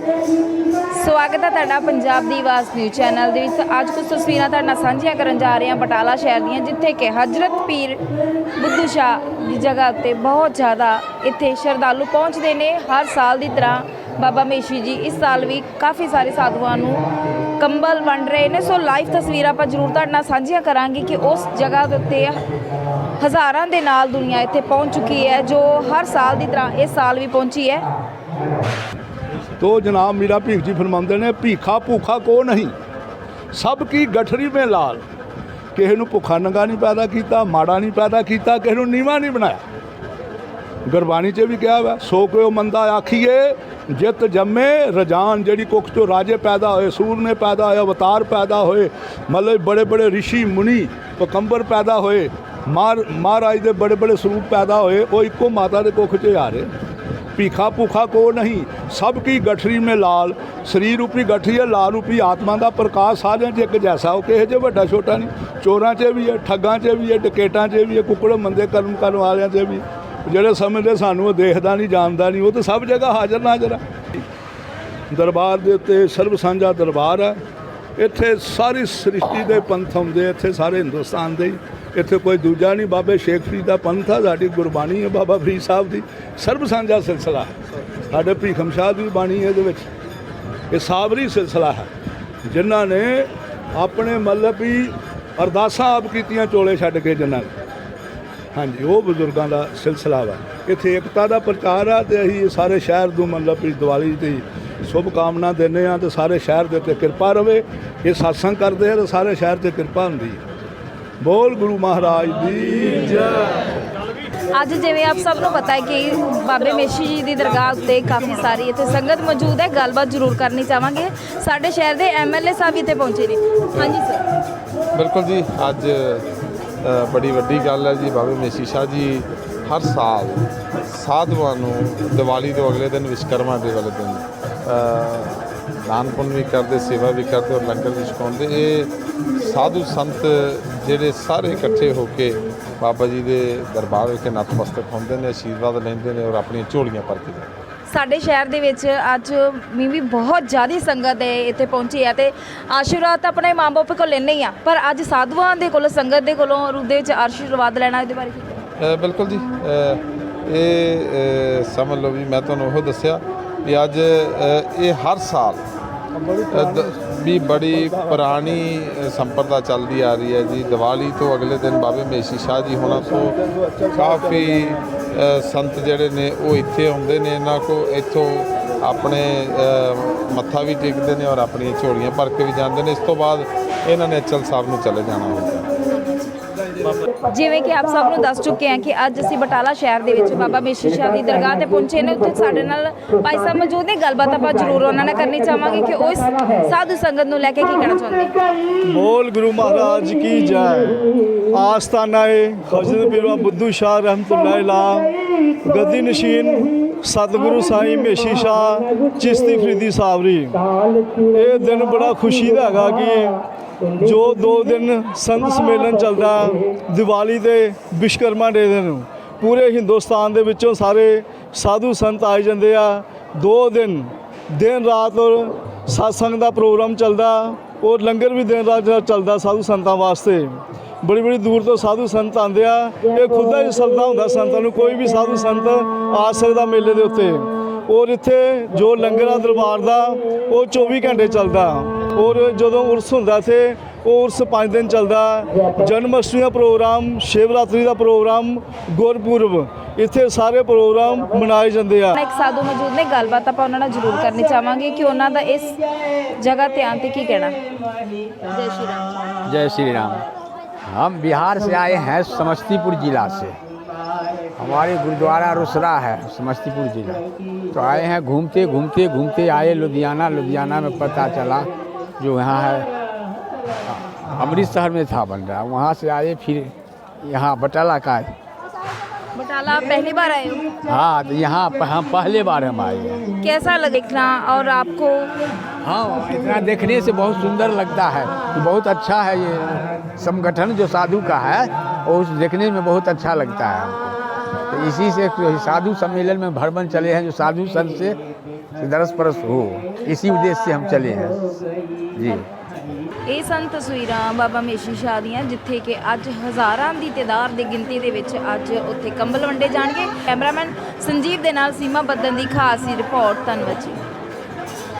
ਸਵਾਗਤ ਹੈ ਤੁਹਾਡਾ ਪੰਜਾਬ ਦੀ ਆਵਾਜ਼ ਨਿਊਜ਼ ਚੈਨਲ ਦੇ ਵਿੱਚ। ਅੱਜ ਕੁਝ ਤਸਵੀਰਾਂ ਤੁਹਾਡੇ ਨਾਲ ਸਾਂਝੀਆਂ ਕਰਨ ਜਾ ਰਹੇ ਹਾਂ ਬਟਾਲਾ ਸ਼ਹਿਰ ਦੀਆਂ, ਜਿੱਥੇ ਕਿ ਹਜ਼ਰਤ ਪੀਰ ਬੁੱਧੂ ਸ਼ਾਹ ਦੀ ਜਗ੍ਹਾ ਉੱਤੇ ਬਹੁਤ ਜ਼ਿਆਦਾ ਇੱਥੇ ਸ਼ਰਧਾਲੂ ਪਹੁੰਚਦੇ ਨੇ। ਹਰ ਸਾਲ ਦੀ ਤਰ੍ਹਾਂ ਬਾਬਾ ਮੇਸ਼ੀ ਜੀ ਇਸ ਸਾਲ ਵੀ ਕਾਫੀ ਸਾਰੇ ਸਾਧੂਆਂ ਨੂੰ ਕੰਬਲ ਵੰਡ ਰਹੇ ਨੇ। ਸੋ ਲਾਈਵ ਤਸਵੀਰਾਂ ਆਪਾਂ ਜ਼ਰੂਰ ਤੁਹਾਡੇ ਨਾਲ ਸਾਂਝੀਆਂ ਕਰਾਂਗੇ ਕਿ ਉਸ ਜਗ੍ਹਾ ਦੇ ਉੱਤੇ ਹਜ਼ਾਰਾਂ ਦੇ ਨਾਲ ਦੁਨੀਆ ਇੱਥੇ ਪਹੁੰਚ ਚੁੱਕੀ ਹੈ, ਜੋ ਹਰ ਸਾਲ ਦੀ ਤਰ੍ਹਾਂ ਇਸ ਸਾਲ ਵੀ ਪਹੁੰਚੀ ਹੈ। ਤੋ ਜਨਾਬ ਮੀਰਾ ਭੀਖ ਜੀ ਫਰਮਾਉਂਦੇ ਨੇ, ਭੀਖਾ ਭੂਖਾ ਕੋ ਨਹੀਂ? ਸਭ ਕੀ ਗਠਰੀ ਮੇ ਲਾਲ। ਕਿਸੇ ਨੂੰ ਭੁੱਖਾ ਨੰਗਾ ਨਹੀਂ ਪੈਦਾ ਕੀਤਾ, ਮਾੜਾ ਨਹੀਂ ਪੈਦਾ ਕੀਤਾ, ਕਿਸੇ ਨੂੰ ਨੀਵਾ ਨਹੀਂ ਬਣਾਇਆ। ਗੁਰਬਾਣੀ 'ਚ ਵੀ ਕਿਹਾ ਵਾ, ਸੋ ਕਿਉ ਮੰਦਾ ਆਖੀਏ, ਜਿਤ ਜੰਮੇ ਰਜਾਨ, ਜਿਹੜੀ ਕੁੱਖ ਚੋਂ ਰਾਜੇ ਪੈਦਾ ਹੋਏ, ਸੂਰ ਨੇ ਪੈਦਾ ਹੋਏ, ਅਵਤਾਰ ਪੈਦਾ ਹੋਏ, ਮਤਲਬ ਬੜੇ ਬੜੇ ઋષਿ ਮੁਨੀ, ਪਕੰਬਰ ਪੈਦਾ ਹੋਏ, ਮਾਰ, ਮਹਾਰਾਜ ਦੇ ਬੜੇ ਬੜੇ ਸਰੂਪ ਪੈਦਾ ਹੋਏ, ਉਹ ਇੱਕੋ ਮਾਤਾ ਦੇ ਕੁੱਖ 'ਚ ਆ ਰਹੇ। ਭੀਖਾ ਭੂਖਾ ਕੋ ਨਹੀਂ, ਸਭ ਕੀ ਗਠਰੀ ਮੇ ਲਾਲ। ਸਰੀਰ ਰੂਪੀ ਗਠਰੀ ਹੈ, ਲਾਲ ਰੂਪੀ ਆਤਮਾ ਦਾ ਪ੍ਰਕਾਸ਼। ਸਾਰਿਆਂ 'ਚ ਇੱਕ ਜੈਸਾ, ਉਹ ਕਿਸੇ 'ਚ ਵੱਡਾ ਛੋਟਾ ਨਹੀਂ। ਚੋਰਾਂ 'ਚ ਵੀ ਹੈ, ਠੱਗਾਂ 'ਚ ਵੀ ਹੈ, ਡਕੇਟਾਂ 'ਚ ਵੀ ਹੈ, ਕੁੱਕੜ ਮੰਦੇ ਕਰਮ ਕਰਨ ਵਾਲਿਆਂ 'ਚ ਵੀ। ਜਿਹੜੇ ਸਮਝਦੇ ਸਾਨੂੰ ਉਹ ਦੇਖਦਾ ਨਹੀਂ, ਜਾਣਦਾ ਨਹੀਂ, ਉਹ ਤਾਂ ਸਭ ਜਗ੍ਹਾ ਹਾਜ਼ਰ ਨਾਜ਼ਰ ਹੈ ਦਰਬਾਰ ਦੇ ਉੱਤੇ ਸਰਬ ਸਾਂਝਾ ਦਰਬਾਰ ਹੈ। ਇੱਥੇ ਸਾਰੀ ਸ੍ਰਿਸ਼ਟੀ ਦੇ ਪੰਥ ਆਉਂਦੇ ਇੱਥੇ ਸਾਰੇ ਹਿੰਦੁਸਤਾਨ ਦੇ ਹੀ। ਇੱਥੇ ਕੋਈ ਦੂਜਾ ਨਹੀਂ, ਬਾਬੇ ਸ਼ੇਖ ਫਰੀਦ ਦਾ ਪੰਥ ਆ, ਸਾਡੀ ਗੁਰਬਾਣੀ ਹੈ ਬਾਬਾ ਫਰੀਦ ਸਾਹਿਬ ਦੀ ਸਰਬ ਸਾਂਝਾ ਸਿਲਸਿਲਾ। ਹੈ ਸਾਡੇ ਭੀਖਮ ਸ਼ਾਹ ਦੀ ਬਾਣੀ ਹੈ ਇਹਦੇ ਵਿੱਚ। ਇਹ ਸਾਬਰੀ ਸਿਲਸਿਲਾ ਹੈ। ਜਿਨ੍ਹਾਂ ਨੇ ਆਪਣੇ ਮਤਲਬ ਵੀ ਅਰਦਾਸਾਂ ਆਪ ਕੀਤੀਆਂ, ਚੋਲੇ ਛੱਡ ਕੇ ਜਿਨ੍ਹਾਂ ਨੇ। ਹਾਂਜੀ, ਉਹ ਬਜ਼ੁਰਗਾਂ ਦਾ ਸਿਲਸਿਲਾ ਵਾ। ਇੱਥੇ ਏਕਤਾ ਦਾ ਪ੍ਰਚਾਰ ਆ ਤੇ ਅਸੀਂ ਸਾਰੇ ਸ਼ਹਿਰ ਨੂੰ ਮਤਲਬ ਵੀ ਦੀਵਾਲੀ ਦੀ ਸ਼ੁਭ ਕਾਮਨਾ ਦਿੰਦੇ ਆ ਤੇ ਸਾਰੇ ਸ਼ਹਿਰ ਦੇ ਉੱਤੇ ਕਿਰਪਾ ਰਵੇ। ਇਹ satsang ਕਰਦੇ ਆ ਤੇ ਸਾਰੇ ਸ਼ਹਿਰ ਤੇ ਕਿਰਪਾ ਹੁੰਦੀ ਹੈ ਬੋਲ ਗੁਰੂ ਮਹਾਰਾਜ ਦੀ ਜੈ। ਅੱਜ ਜਿਵੇਂ ਆਪ ਸਭ ਨੂੰ ਪਤਾ ਹੈ ਕਿ ਬਾਬੇ ਮੇਸ਼ੀ ਜੀ ਦੀ ਦਰਗਾਹ ਉੱਤੇ ਕਾਫੀ ਸਾਰੀ ਇੱਥੇ ਸੰਗਤ ਮੌਜੂਦ ਹੈ। ਗੱਲਬਾਤ ਜ਼ਰੂਰ ਕਰਨੀ ਚਾਹਾਂਗੇ। ਸਾਡੇ ਸ਼ਹਿਰ ਦੇ ਐਮਐਲਏ ਸਾਹਿਬ ਇੱਥੇ ਪਹੁੰਚੇ ਨੇ। ਹਾਂਜੀ ਸਰ ਬਿਲਕੁਲ ਜੀ ਅੱਜ ਬੜੀ ਵੱਡੀ ਗੱਲ ਹੈ ਜੀ। ਬਾਬੇ ਮੇਸੀ ਸ਼ਾਹ ਜੀ ਹਰ ਸਾਲ ਸਾਧੂਆਂ ਨੂੰ ਦੀਵਾਲੀ ਤੋਂ ਅਗਲੇ ਦਿਨ ਵਿਸ਼ਕਰਮਾ ਦੇ ਵਾਲੇ ਦਿਨ ਦਾਨ ਪੁੰਨ ਵੀ ਕਰਦੇ ਸੇਵਾ ਵੀ ਕਰਦੇ ਔਰ ਲੰਗਰ ਵੀ ਛਕਾਉਂਦੇ ਇਹ ਸਾਧੂ ਸੰਤ ਜਿਹੜੇ ਸਾਰੇ ਇਕੱਠੇ ਹੋ ਕੇ ਬਾਬਾ ਜੀ ਦੇ ਦਰਬਾਰ ਵਿਖੇ ਨਤਮਸਤਕ ਹੁੰਦੇ ਨੇ ਆਸ਼ੀਰਵਾਦ ਲੈਂਦੇ ਨੇ ਔਰ ਆਪਣੀਆਂ ਝੋਲੀਆਂ ਭਰ ਕੇ ਜਾਂਦੇ। ਸਾਡੇ ਸ਼ਹਿਰ ਦੇ ਵਿੱਚ ਅੱਜ ਵੀ ਵੀ ਬਹੁਤ ਜ਼ਿਆਦਾ ਸੰਗਤ ਹੈ ਇੱਥੇ ਪਹੁੰਚੀ ਹੈ ਤੇ ਆਸ਼ੀਰਵਾਦ ਤਾਂ ਆਪਣੇ ਮਾਂ-ਬਾਪ ਕੋਲ ਲੈਣੇ ਹੀ ਆ ਪਰ ਅੱਜ ਸਾਧੂਆਂ ਦੇ ਕੋਲੋਂ ਸੰਗਤ ਦੇ ਕੋਲੋਂ ਰੂਪ ਦੇ ਵਿੱਚ ਆਸ਼ੀਰਵਾਦ ਲੈਣਾ ਇਹਦੇ ਬਾਰੇ ਕੀ ਬਿਲਕੁਲ ਜੀ ਇਹ ਸਮਝ ਲਓ ਵੀ ਮੈਂ ਤੁਹਾਨੂੰ ਉਹ ਦੱਸਿਆ ਵੀ ਅੱਜ ਇਹ ਹਰ ਸਾਲ ਵੀ ਬੜੀ ਪੁਰਾਣੀ ਸੰਪਰਦਾ ਚੱਲਦੀ ਆ ਰਹੀ ਹੈ ਜੀ। ਦੀਵਾਲੀ ਤੋਂ ਅਗਲੇ ਦਿਨ ਬਾਬੇ ਮੇਸ਼ੀ ਸ਼ਾਹ ਜੀ ਹੋਣਾ ਤੋਂ ਕਾਫੀ ਸੰਤ ਜਿਹੜੇ ਨੇ ਉਹ ਇੱਥੇ ਆਉਂਦੇ ਨੇ ਇਹਨਾਂ ਕੋ। ਇੱਥੋਂ ਆਪਣੇ ਮੱਥਾ ਵੀ ਟੇਕਦੇ ਨੇ ਔਰ ਆਪਣੀਆਂ ਝੋਲੀਆਂ ਭਰ ਕੇ ਵੀ ਜਾਂਦੇ ਨੇ। ਇਸ ਤੋਂ ਬਾਅਦ ਇਹਨਾਂ ਨੇ ਅਚਲ ਸਾਹਿਬ ਨੂੰ ਚਲੇ ਜਾਣਾ ਹੁੰਦਾ। ਹੈ ਜਿਵੇਂ ਕਿ ਆਪ ਸਭ ਨੂੰ ਦੱਸ ਚੁੱਕੇ ਹਾਂ ਕਿ ਅੱਜ ਅਸੀਂ ਬਟਾਲਾ ਸ਼ਹਿਰ ਦੇ ਵਿੱਚ ਬਾਬਾ ਮੇਸ਼ੀ ਸ਼ਾਹ ਦੀ ਦਰਗਾਹ ਤੇ ਪਹੁੰਚੇ ਨੇ। ਉੱਥੇ ਸਾਡੇ ਨਾਲ ਭਾਈ ਸਾਹਿਬ ਮੌਜੂਦ ਨੇ। ਗੱਲਬਾਤ ਆਪਾਂ ਜ਼ਰੂਰ ਉਹਨਾਂ ਨਾਲ ਕਰਨੀ ਚਾਹਾਂਗੇ ਕਿ ਉਹ ਸਾਧੂ ਸੰਗਤ ਨੂੰ ਲੈ ਕੇ ਕੀ ਕਹਿਣਾ ਚਾਹੁੰਦੇ ਬੋਲ ਗੁਰੂ ਮਹਾਰਾਜ ਕੀ ਜੈ। ਆਸਤਾਨਾ ਹੈ ਹਜ਼ਰਤ ਪੀਰਵਾ ਬੁੱਧੂ ਸ਼ਾਹ ਰਹਿਮਤੁਲਾਹ ਗਦੀ ਨਸ਼ੀਨ ਸਤਿਗੁਰੂ ਸਾਈਂ ਮੇਸ਼ੀ ਸ਼ਾਹ ਚਿਸ਼ਤੀ ਫਰੀਦੀ ਸਾਹਿਬ ਜੀ ਇਹ ਦਿਨ ਬੜਾ ਖੁਸ਼ੀ ਦਾ ਹੈਗਾ ਕਿ ਜੋ ਦੋ ਦਿਨ ਸੰਤ ਸੰਮੇਲਨ ਚੱਲਦਾ, ਦੀਵਾਲੀ ਤੇ ਵਿਸ਼ਕਰਮਾ ਡੇ ਦੇ ਨੂੰ। ਪੂਰੇ ਹਿੰਦੁਸਤਾਨ ਦੇ ਵਿੱਚੋਂ ਸਾਰੇ ਸਾਧੂ ਸੰਤ ਆਏ ਜਾਂਦੇ ਆ। ਦੋ ਦਿਨ ਦਿਨ ਰਾਤ ਔਰ satsang ਦਾ ਪ੍ਰੋਗਰਾਮ ਚੱਲਦਾ, ਔਰ ਲੰਗਰ ਵੀ ਦਿਨ ਰਾਤ ਚੱਲਦਾ ਸਾਧੂ ਸੰਤਾਂ ਵਾਸਤੇ। ਬੜੀ ਬੜੀ ਦੂਰ ਤੋਂ ਸਾਧੂ ਸੰਤ ਆਉਂਦੇ ਆ। ਇਹ ਖੁਦਾ ਹੀ ਸਰਦਾ ਹੁੰਦਾ ਸੰਤਾਂ ਨੂੰ, ਕੋਈ ਵੀ ਸਾਧੂ ਸੰਤ ਆ ਸਕਦਾ ਮੇਲੇ ਦੇ ਉੱਤੇ। ਔਰ ਇੱਥੇ ਜੋ ਲੰਗਰ ਆ ਦਰਬਾਰ ਦਾ ਉਹ 24 ਘੰਟੇ ਚੱਲਦਾ ਔਰ ਜਦੋਂ ਉਰਸ ਹੁੰਦਾ ਇੱਥੇ ਉਹ ਉਰਸ 5 ਦਿਨ ਚੱਲਦਾ ਜਨਮ ਅਸ਼ਟਮੀ ਦਾ ਪ੍ਰੋਗਰਾਮ ਸ਼ਿਵਰਾਤਰੀ ਦਾ ਪ੍ਰੋਗਰਾਮ ਗੁਰਪੁਰਬ ਇੱਥੇ ਸਾਰੇ ਪ੍ਰੋਗਰਾਮ ਮਨਾਏ ਜਾਂਦੇ ਆ ਇੱਕ ਸਾਧੂ ਮੌਜੂਦ ਨੇ ਗੱਲਬਾਤ ਆਪਾਂ ਉਹਨਾਂ ਨਾਲ ਜ਼ਰੂਰ ਕਰਨੀ ਚਾਹਾਂਗੇ ਕਿ ਉਹਨਾਂ ਦਾ ਇਸ ਜਗ੍ਹਾ ਤੇ ਆਉਣ ਤੇ ਕੀ ਕਹਿਣਾ ਜੈ ਸ਼੍ਰੀ ਰਾਮ जय श्री राम हम बिहार से आए हैं समस्तीपुर जिला से हमारे गुरुद्वारा रुसरा है समस्तीपुर जिला। तो आए हैं घूमते घूमते घूमते आए लुधियाना लुधियाना में पता चला जो यहाँ है। अमृतसर में था बन रहा वहाँ से आए फिर यहाँ बटाला का है। बटाला पहली बार आए हो? हाँ तो यहाँ हम पहले बार हम आए हैं। कैसा लग देखना और आपको? हाँ इतना देखने से बहुत सुंदर लगता है कि बहुत अच्छा है ये संगठन जो साधु का है और उस देखने में बहुत अच्छा लगता है। तो इसी से साधु सम्मेलन में भरबन चले हैं जो साधु संत से दरस परस हो इसी उद्देश्य से हम चले हैं जी ਇਹ ਸਨ ਤਸਵੀਰਾਂ ਬਾਬਾ ਮੇਸ਼ੀ ਸ਼ਾਹ ਦੀਆਂ ਜਿੱਥੇ ਕਿ ਅੱਜ ਹਜ਼ਾਰਾਂ ਦੀ ਤਾਦਾਦ ਦੀ ਗਿਣਤੀ ਦੇ ਵਿੱਚ ਅੱਜ ਉੱਥੇ ਕੰਬਲ ਵੰਡੇ ਜਾਣਗੇ ਕੈਮਰਾਮੈਨ ਸੰਜੀਵ ਦੇ ਨਾਲ ਸੀਮਾ ਬੱਦਨ ਦੀ ਖਾਸ ਹੀ ਰਿਪੋਰਟ ਧੰਨਵਾਦ ਜੀ